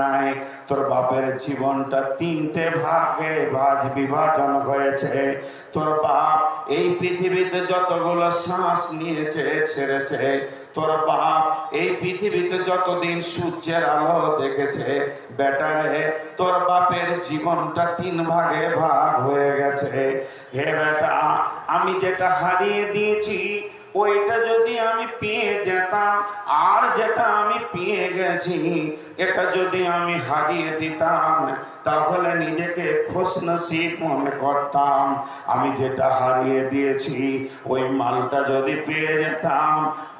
নাই। তোর বাপের জীবনটা তিনটে ভাগে ভাজ বিভাজন হয়েছে। তোর বাপ এই পৃথিবীতে যতগুলো শ্বাস নিয়েছে, ছেড়েছে। তোর বাপ এই পৃথিবীতে যতদিন সূর্যের আলো দেখেছে বেটারে তোর বাপের জীবনটা তিন ভাগে ভাগ হয়ে গেছে। হে বেটা, আমি যেটা হারিয়ে দিয়েছি ওইটা যদি আমি পেয়ে যেতাম, আর যেটা আমি পেয়ে গেছি, এটা যদি আমি হারিয়ে দিতাম, তাহলে নিজেকে মনে করতাম। আমি যেটা হারিয়ে দিয়েছি, ওই মালটা যদি পেয়ে যেতাম,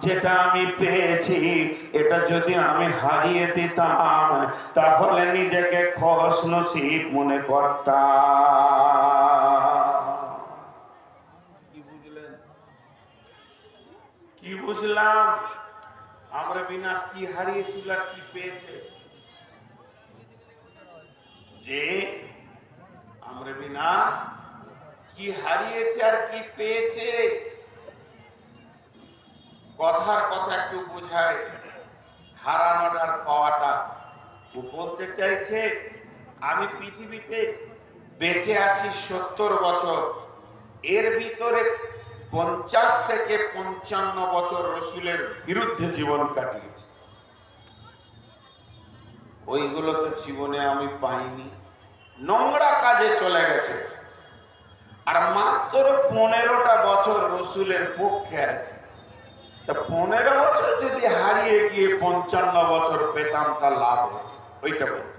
যেটা আমি পেয়েছি, এটা যদি আমি হারিয়ে দিতাম, তাহলে নিজেকে খুশনসিব মনে করতাম কি বুঝলেন কি বুঝলাম? আমরা বিনাশ কি হারিয়েছিল আর কি পেয়েছে? যে আমরা বিনাশ কি হারিয়েছে আর কি পেয়েছে? কথার কথা একটু বোঝায়। হারানোটা আর পাওয়াটা ও বলতে চাইছে, আমি পৃথিবীতে বেঁচে আছি সত্তর বছর। এর ভিতরে পঞ্চাশ থেকে পঞ্চান্ন বছর রসুলের বিরুদ্ধে জীবন কাটিয়েছি। ওইগুলো তো জীবনে আমি পাইনি। নোংরা কাজে চলে গেছে। আর মাত্র পনেরোটা বছর রসুলের পক্ষে আছে। তা পনেরো বছর যদি হারিয়ে গিয়ে পঞ্চান্ন বছর পেতাম, তা লাভ ওইটা বলতে।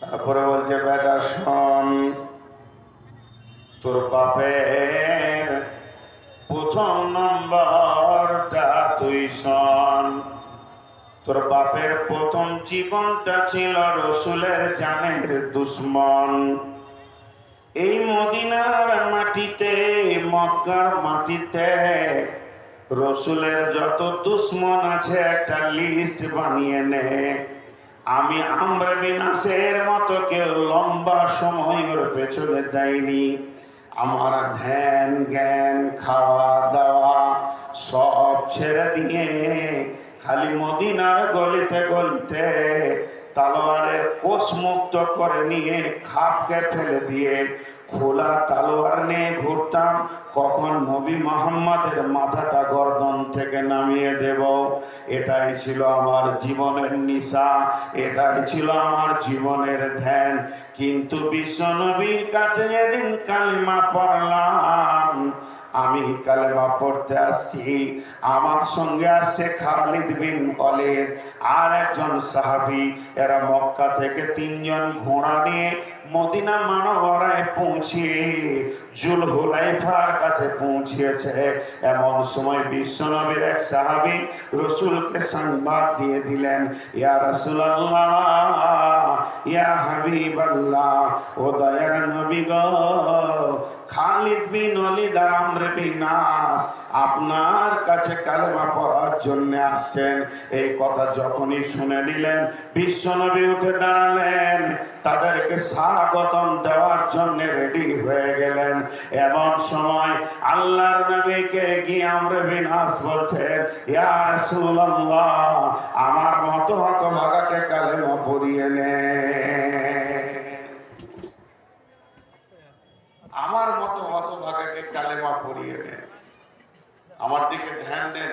তারপরে বলছে, বেটা শোন, তোর বাপের প্রথম নম্বরটা তুই শোন। তোর বাপের প্রথম জীবনটা ছিল রসুলের জানের দুশ্মন। এই মদিনার মাটিতে, মক্কার মাটিতে রসুলের যত দুশ্মন আছে একটা লিস্ট বানিয়ে নে। আমি আমরা বিনাশের মতো কেউ লম্বা সময় ওর পেছনে দেয়নি আমার ধ্যান, জ্ঞান, খাওয়া ছেড়ে দিয়ে খালি মদিনার গলিতে গলিতে তালোয়ারের কোষ মুক্ত করে নিয়ে খাপকে ফেলে দিয়ে খোলা তালোয়ার নিয়ে ঘুরতাম। কখন নবী মোহাম্মদের মাথাটা গর্দন থেকে নামিয়ে দেব? এটাই ছিল আমার জীবনের নিশা, এটাই ছিল আমার জীবনের ধ্যান। কিন্তু বিশ্ব নবীর কাছে যেদিন কালিমা পড়লাম। আমি কালেমা পড়তে আসছি। আমার সঙ্গে আসছে খালিদ বিন অলিদ আর একজন সাহাবি। এরা মক্কা থেকে তিনজন ঘোড়া নিয়ে মদিনা মানবরায় পৌঁছিয়ে জুল হুলাইফার কাছে পৌঁছিয়েছে এমন সময় বিশ্বনবীর এক সাহাবি রসুলকে সংবাদ দিয়ে দিলেন, ইয়া রাসূলুল্লাহ, ইয়া হাবিবাল্লাহ, ও দয়ার নবী গো খালিদ বিন ওয়ালিদ আর আমর বিন আপনার কাছে কালেমা পড়ার জন্য আসছেন। এই কথা যখনই শুনে নিলেন বিশ্বনবী উঠে দাঁড়ালেন, তাদেরকে স্বাগতম দেওয়ার জন্য রেডি হয়ে গেলেন। এমন সময় আল্লাহর নবীকে গিয়ে আমরা বিনাশ বলছেন, ইয়া রাসূলুল্লাহ, আমার মতো হতভাগাকে কালেমা পড়িয়ে নে আমার মতো হতভাগাকে কালেমা পড়িয়ে দেন আমার দিকে ধ্যান দেন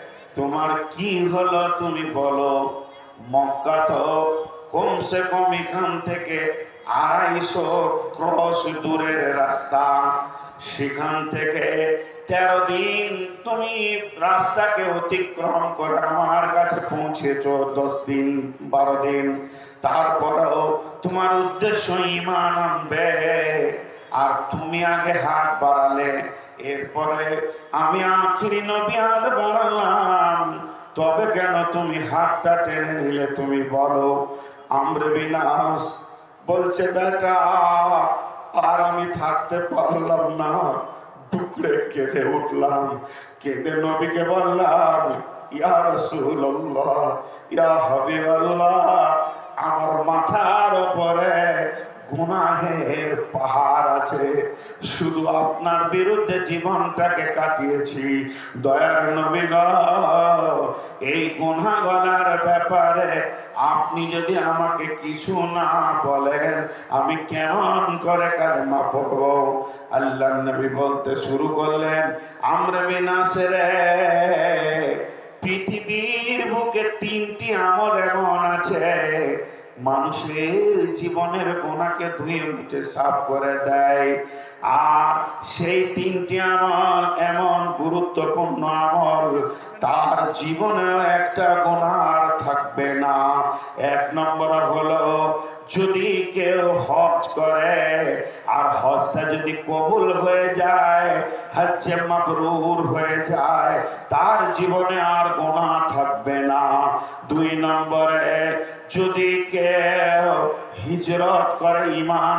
তোমার কি হলো তুমি বলো? মক্কা তো কমসে কম এখান থেকে আড়াইশো ক্রস দূরের রাস্তা। সেখান থেকে তেরো দিন তুমি রাস্তাকে অতিক্রম করে আমার কাছে পৌঁছেছ, দশ দিন, বারো দিন। তারপরেও তোমার উদ্দেশ্য ইমান আনবে। আর তুমি আগে হাত বাড়ালে এরপরে আমি আখিরি নবী হাত বাড়ালাম তবে কেন তুমি হাতটা টেনে নিলে তুমি বলো? আমরে বিনাশ বলছে, বেটা, আর আমি থাকতে পারলাম না। টুকরে কেঁদে উঠলাম। কেঁদে নবীকে বললাম, ইয়া রাসূলুল্লাহ, ইয়া হাবিবাল্লাহ, আমার মাথার উপরে গুনাহের পাহাড় আছে। শুধু আপনার বিরুদ্ধে জীবনটাকে কাটিয়েছি। দয়ার নবী এই গুনাহগার ব্যাপারে আপনি যদি আমাকে কিছু না বলেন, আমি কেমন করে কালেমা পড়ব? আল্লাহ নবী বলতে শুরু করলেন, আমরা বিনাশেরে পৃথিবীর বুকে তিনটি আমল এমন আছে মানুষের জীবনের গোনাকে ধুয়ে মুছে সাফ করে দেয়। আর সেই তিনটি আমল এমন গুরুত্বপূর্ণ আমল, তার জীবনে একটা গোনার থাকবে না। এক নম্বর হলো, যদি কেউ হজ করে আর হজটা যদি কবুল হয়ে যায়, হজ্জে মাবরুর হয়ে যায়, তার জীবনে আর গোনা থাকবে না। দুই নম্বরে, যদি কেউ হিজরত করে ইমান